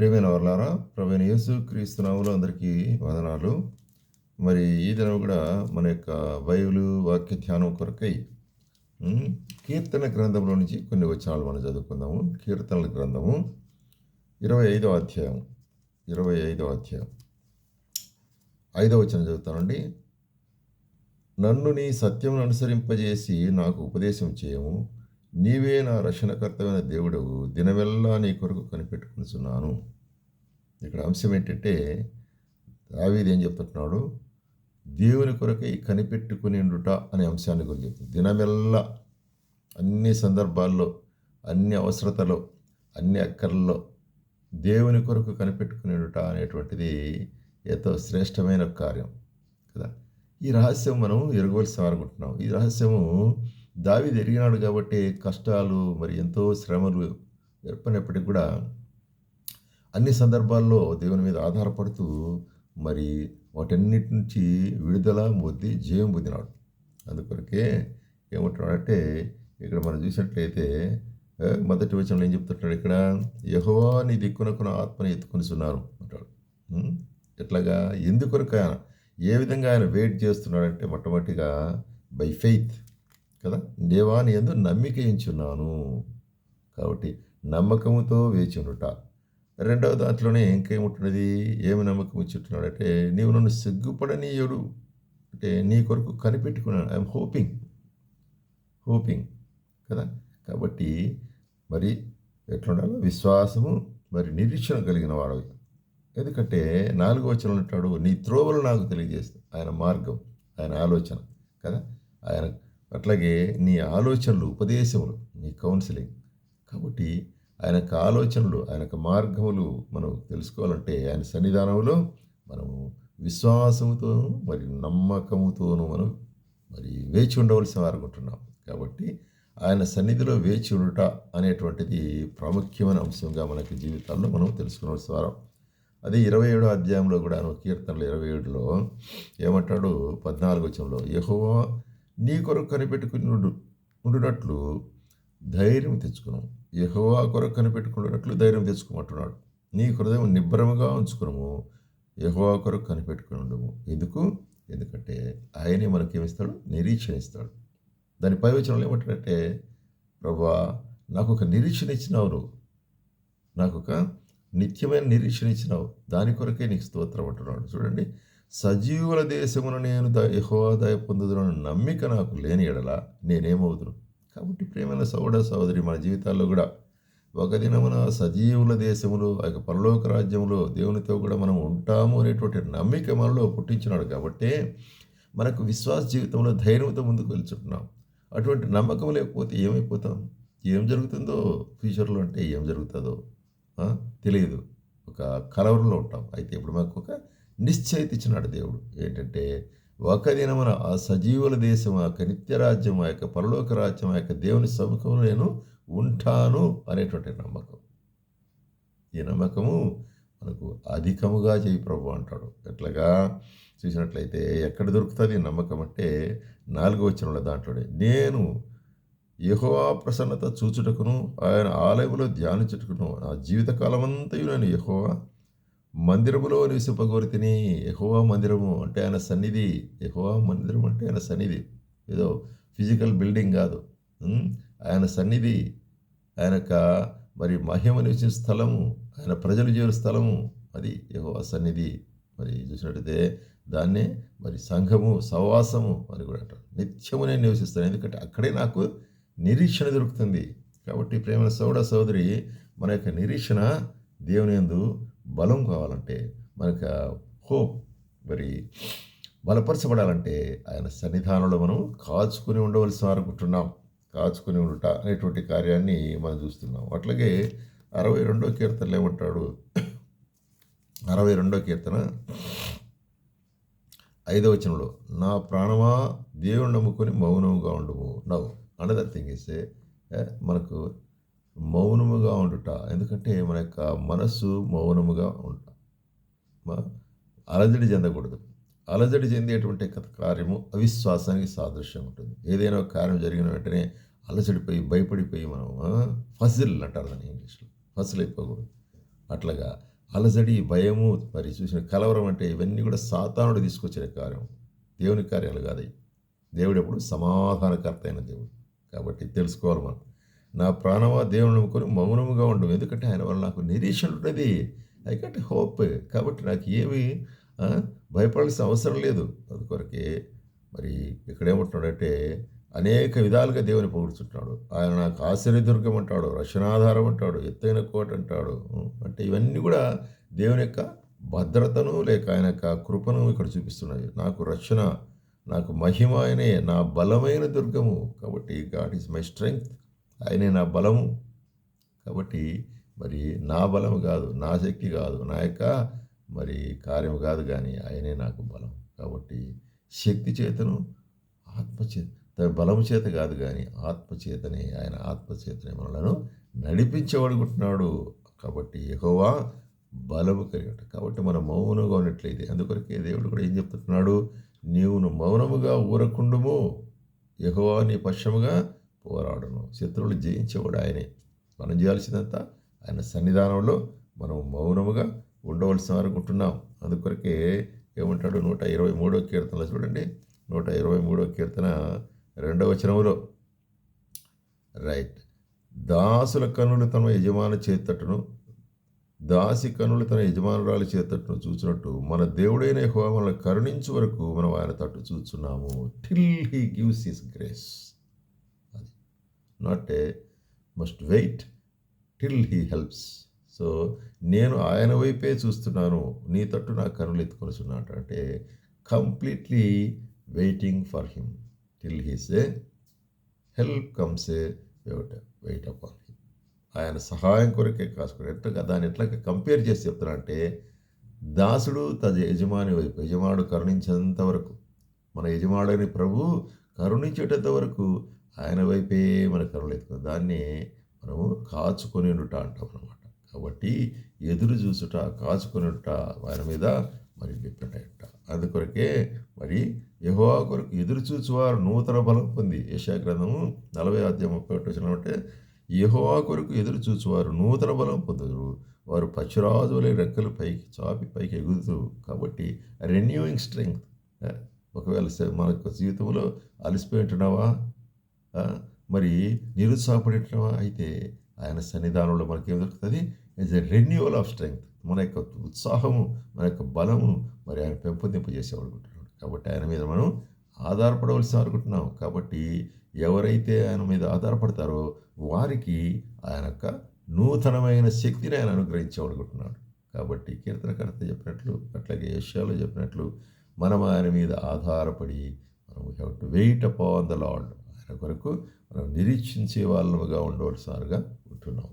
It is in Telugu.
ప్రేమైన వర్లారా ప్రవీణ యేసు క్రీస్తునాములు అందరికీ వదనాలు. మరి ఈ దినం కూడా మన యొక్క బైబిల్ వాక్య ధ్యానం కొరకై కీర్తన గ్రంథంలో నుంచి కొన్ని వచనాలు మనం చదువుకుందాము. కీర్తనల గ్రంథము ఇరవై ఐదో అధ్యాయం ఇరవై ఐదో అధ్యాయం. ఐదో వచనం చదువుతానండి. నన్ను నీ సత్యం అనుసరింపజేసి నాకు ఉపదేశం చేయము. నీవే నా రక్షణకర్తమైన దేవుడు దినవెల్లా నీ కొరకు కనిపెట్టుకునిచున్నాను. ఇక్కడ అంశం ఏంటంటే దావీది ఏం చెప్తున్నాడు దేవుని కొరకై కనిపెట్టుకునిండుట అనే అంశాన్ని గురించి చెప్తుంది. దినమెల్లా అన్ని సందర్భాల్లో అన్ని అవసరతలో అన్ని అక్కర్లలో దేవుని కొరకు కనిపెట్టుకునేట అనేటువంటిది ఎంతో శ్రేష్టమైన కార్యం కదా. ఈ రహస్యం మనం ఎరగవలసి అనుకుంటున్నాం. ఈ రహస్యము దావి ఎరిగినాడు కాబట్టి కష్టాలు మరి ఎంతో శ్రమలు ఏర్పడినప్పటికీ కూడా అన్ని సందర్భాల్లో దేవుని మీద ఆధారపడుతూ మరి వాటన్నిటి నుంచి విడుదల పొంది జయం పొందినాడు. అందుకొరకే ఏమంటున్నాడంటే ఇక్కడ మనం చూసినట్లయితే మొదటి వచనంలో ఏం చెప్తుంటాడు ఇక్కడ? యహోవా నీ దిక్కునకున్న ఆత్మని ఎత్తుకొనిస్తున్నారు అంటాడు. ఎట్లాగా? ఎందుకొరకు ఆయన? ఏ విధంగా ఆయన వెయిట్ చేస్తున్నాడంటే మొట్టమొదటిగా బై ఫెయిత్ కదా? దేవాని ఎందు నమ్మిక ఎంచున్నాను. కాబట్టి నమ్మకముతో వేచి ఉండుట. రెండవ దాంట్లోనే ఇంకేముంటున్నది ఏమి నమ్మకం ఇచ్చుంటున్నాడంటే నీవు నన్ను సిగ్గుపడనీయుడు. అంటే నీ కొరకు కనిపెట్టుకున్నాను. ఐఎమ్ హోపింగ్ హోపింగ్ కదా? కాబట్టి మరి ఎట్లుండాలో? విశ్వాసము మరి నిరీక్షణ కలిగిన వాడవి. ఎందుకంటే నాలుగో వచనం అంటాడు నీ త్రోవలు నాకు తెలియజేస్తుంది ఆయన మార్గం ఆయన ఆలోచన. కదా? ఆయన అట్లాగే నీ ఆలోచనలు ఉపదేశములు నీ కౌన్సిలింగ్. కాబట్టి ఆయన యొక్క ఆలోచనలు ఆయన యొక్క మార్గములు మనం తెలుసుకోవాలంటే ఆయన సన్నిధానంలో మనము విశ్వాసముతోనూ మరి నమ్మకముతోనూ మనం మరి వేచి ఉండవలసిన అనుకుంటున్నాం కాబట్టి ఆయన సన్నిధిలో వేచి ఉండుట అనేటువంటిది ప్రాముఖ్యమైన అంశంగా మనకి జీవితాల్లో మనం తెలుసుకోవాల్సిన వారం. అది ఇరవై ఏడో అధ్యాయంలో కూడా కీర్తనలు ఇరవై ఏడులో ఏమంటాడు? పద్నాలుగు వచ్చంలో యహోవా నీ కొరకు కనిపెట్టుకుని ఉండు ఉండునట్లు ధైర్యం తెచ్చుకున్నాం. యహోవా కొరకు కనిపెట్టుకున్నట్లు ధైర్యం తెచ్చుకోమంటున్నాడు. నీ హృదయం నిబ్బరముగా ఉంచుకున్నాము యహోవా కొరకు కనిపెట్టుకుని ఉండము. ఎందుకు? ఎందుకంటే ఆయనే మనకేమిస్తాడు? నిరీక్షణ ఇస్తాడు. దాని పైవచనంలో ఏమంటాడంటే ప్రభా నాకు ఒక నిరీక్షణ ఇచ్చినావు నువ్వు. నాకు ఒక నిత్యమైన నిరీక్షణ ఇచ్చినావు. దాని కొరకే నీకు స్తోత్రం అంటున్నాడు. చూడండి సజీవుల దేశమున నేను యహోదాయ పొందుదనని నమ్మిక నాకు లేని ఎడల నేనేమవుతును కాబట్టి ప్రేమైన సౌడ సహోదరి మన జీవితాల్లో కూడా ఒక దినమున సజీవుల దేశములో ఆ యొక్క పరలోక రాజ్యంలో దేవునితో కూడా మనం ఉంటాము అనేటువంటి నమ్మిక మనలో పుట్టించినాడు కాబట్టి మనకు విశ్వాస జీవితంలో ధైర్యంతో ముందుకు వెళ్తున్నాం అటువంటి నమ్మకం లేకపోతే ఏమైపోతాం? ఏం జరుగుతుందో ఫ్యూచర్లో అంటే ఏం జరుగుతుందో తెలియదు. ఒక కలవరంలో ఉంటాం. అయితే ఇప్పుడు మాకు ఒక నిశ్చయిత ఇచ్చినాడు దేవుడు. ఏంటంటే ఒక దినమున ఆ సజీవుల దేశం ఆ యొక్క నిత్యరాజ్యం ఆ యొక్క పరలోక రాజ్యం ఆ యొక్క దేవుని సముఖంలో నేను ఉంటాను అనేటువంటి నమ్మకం. ఈ నమ్మకము మనకు అధికముగా చేయి ప్రభు అంటాడు. ఎట్లాగా? చూసినట్లయితే ఎక్కడ దొరుకుతుంది ఈ నమ్మకం అంటే నాలుగో వచనంలో దాంట్లోనే నేను యహోవా ప్రసన్నత చూచుటకును ఆయన ఆలయములో ధ్యానించుటకును నా జీవితకాలం అంతయు నేను యహోవా మందిరములో నివసింపగోరితిని ఎహోవా మందిరము అంటే ఆయన సన్నిధి. ఎహోవా మందిరం అంటే ఆయన సన్నిధి. ఏదో ఫిజికల్ బిల్డింగ్ కాదు. ఆయన సన్నిధి. ఆయన యొక్క మరి మహిమ నివసించే స్థలము ఆయన ప్రజలు చేరు స్థలము అది ఎహోవా సన్నిధి. మరి చూసినట్టయితే దాన్నే మరి సంఘము సవాసము అని కూడా అంటారు. నిత్యము నేను నివసిస్తాను. ఎందుకంటే అక్కడే నాకు నిరీక్షణ దొరుకుతుంది. కాబట్టి ప్రేమ సౌడ సోదరి మన యొక్క నిరీక్షణ దేవుని యందు బలం కావాలంటే మనకు హోప్ మరి బలపరచబడాలంటే ఆయన సన్నిధానంలో మనం కాచుకుని ఉండవలసిన అనుకుంటున్నాం. కాచుకుని ఉండుట అనేటువంటి కార్యాన్ని మనం చూస్తున్నాం. అట్లాగే అరవై రెండో కీర్తనలు ఏమంటాడు? అరవై రెండో కీర్తన ఐదో వచనంలో నా ప్రాణమా దేవుని నమ్ముకొని మౌనముగా ఉండము నవ్వు అనదర్ థింగ్ ఇస్తే మనకు మౌనముగా ఉండుట. ఎందుకంటే మన యొక్క మనస్సు మౌనముగా ఉంట అలజడి చెందకూడదు. అలజడి చెందేటువంటి కార్యము అవిశ్వాసానికి సాదృశ్యం ఉంటుంది. ఏదైనా ఒక కార్యం జరిగిన వెంటనే అలజడిపోయి భయపడిపోయి మనం ఫజిల్ అంటారు దాన్ని ఇంగ్లీష్లో. ఫజిల్ అయిపోకూడదు. అట్లాగా అలజడి భయము మరి చూసిన కలవరం అంటే ఇవన్నీ కూడా సాతానుడు తీసుకొచ్చిన కార్యం. దేవుని కార్యాలు కాదు అవి. దేవుడు ఎప్పుడు సమాధానకర్త అయిన దేవుడు. కాబట్టి తెలుసుకోవాలి మనం. నా ప్రాణమా దేవుని కొని మౌనముగా ఉండవు. ఎందుకంటే ఆయన వల్ల నాకు నిరీక్షణ ఉన్నది ఐ గట్ హోప్ కాబట్టి నాకు ఏమి భయపడాల్సిన అవసరం లేదు. అందుకొరకే మరి ఇక్కడేమంటున్నాడంటే అనేక విధాలుగా దేవుని పొగుడుచుంటున్నాడు. ఆయన నాకు ఆశ్చర్యదుర్గం అంటాడు రక్షణాధారం అంటాడు ఎత్తైన కోట అంటాడు. అంటే ఇవన్నీ కూడా దేవుని యొక్క భద్రతను లేక ఆయన యొక్క కృపను ఇక్కడ చూపిస్తున్నాయి. నాకు రక్షణ నాకు మహిమ ఆయనే నా బలమైన దుర్గము. కాబట్టి గాడ్ ఈజ్ మై స్ట్రెంగ్త్ ఆయనే నా బలము. కాబట్టి మరి నా బలం కాదు నా శక్తి కాదు నా యొక్క మరి కార్యం కాదు కానీ ఆయనే నాకు బలం కాబట్టి శక్తి చేతను ఆత్మచేత బలము చేత కాదు కానీ ఆత్మచేతనే ఆయన ఆత్మచేతనే మనలను నడిపించబడుకుంటున్నాడు కాబట్టి ఎగోవా బలము కలిగట కాబట్టి మనం మౌనంగా ఉన్నట్లయితే అందుకొరకే దేవుడు కూడా ఏం చెప్తున్నాడు? నీవును మౌనముగా ఊరకుండుము. ఎగోవా నీ పక్షముగా పోరాడును. శత్రువులు జయించేవాడు ఆయనే. మనం చేయాల్సిందంతా ఆయన సన్నిధానంలో మనం మౌనముగా ఉండవలసిన అనుకుంటున్నాం అందుకొరకే ఏమంటాడు నూట ఇరవై మూడో కీర్తనలో చూడండి. నూట ఇరవై మూడో కీర్తన రెండవ వచనములో. రైట్. దాసుల కనులు తమ యజమాని చేతట్టును దాసి కనులు తన యజమానురాలు చేతట్టును చూచినట్టు మన దేవుడైన హోమలను కరుణించు వరకు మనం ఆయన తట్టు చూస్తున్నాము till he gives his grace not a must wait till he helps so నేను ఆయన వైపే చూస్తున్నాను. నీ తట్టు నా కనులు ఎత్తుకొనిచున్నాడు. అంటే completely waiting for him till his a help comes a wait wait upon him ఆయన సహాయం కొరకే కాసుకుని ఎట్లా దాన్ని ఎట్లా కంపేర్ చేసి చెప్తున్నా అంటే దాసుడు తన యజమాని వైపు యజమానుడు కరుణించేంత వరకు మన యజమానుడని ప్రభు కరుణించేటంత వరకు ఆయన వైపే మన కరుణలు ఎత్తుకుని దాన్ని మనము కాచుకొని ఉండుట అంటాం అనమాట కాబట్టి ఎదురు చూసుట కాచుకొని ఉంట ఆయన మీద మరి డిపెండ్ అయ్యట. అందుకొరకే మరి యెహోవా కొరకు ఎదురు చూచువారు నూతన బలం పొంది యశా గ్రంథము నలభై అధ్యాయం ముప్పై ఒకటి వచ్చిన అంటే యహోవా కొరకు ఎదురు చూచువారు నూతన బలం పొందుదురు. వారు పక్షిరాజులే రెక్కలు పైకి చాపి పైకి ఎగురుతూ కాబట్టి రెన్యూయింగ్ స్ట్రెంగ్త్ ఒకవేళ మనకు మన యొక్క జీవితంలో అలసిపోయి ఉంటున్నావా? మరి నిరుత్సాహపడటం అయితే ఆయన సన్నిధానంలో మనకేం దొరుకుతుంది? Is a renewal of strength మన యొక్క ఉత్సాహము మన యొక్క బలము మరి ఆయన పెంపొందింపజేసేవాడు అనుకుంటున్నాడు. కాబట్టి ఆయన మీద మనం ఆధారపడవలసి అనుకుంటున్నాం కాబట్టి ఎవరైతే ఆయన మీద ఆధారపడతారో వారికి ఆయన యొక్క నూతనమైన శక్తిని ఆయన అనుగ్రహించేవాడు కాబట్టి కీర్తనకర్త చెప్పినట్లు అట్లాగే యశాలో చెప్పినట్లు మనం ఆయన మీద ఆధారపడి మనం have to wait upon the lord కొరకు మనం నిరీక్షించే వాళ్ళముగా ఉండవలసినగా ఉంటున్నాం.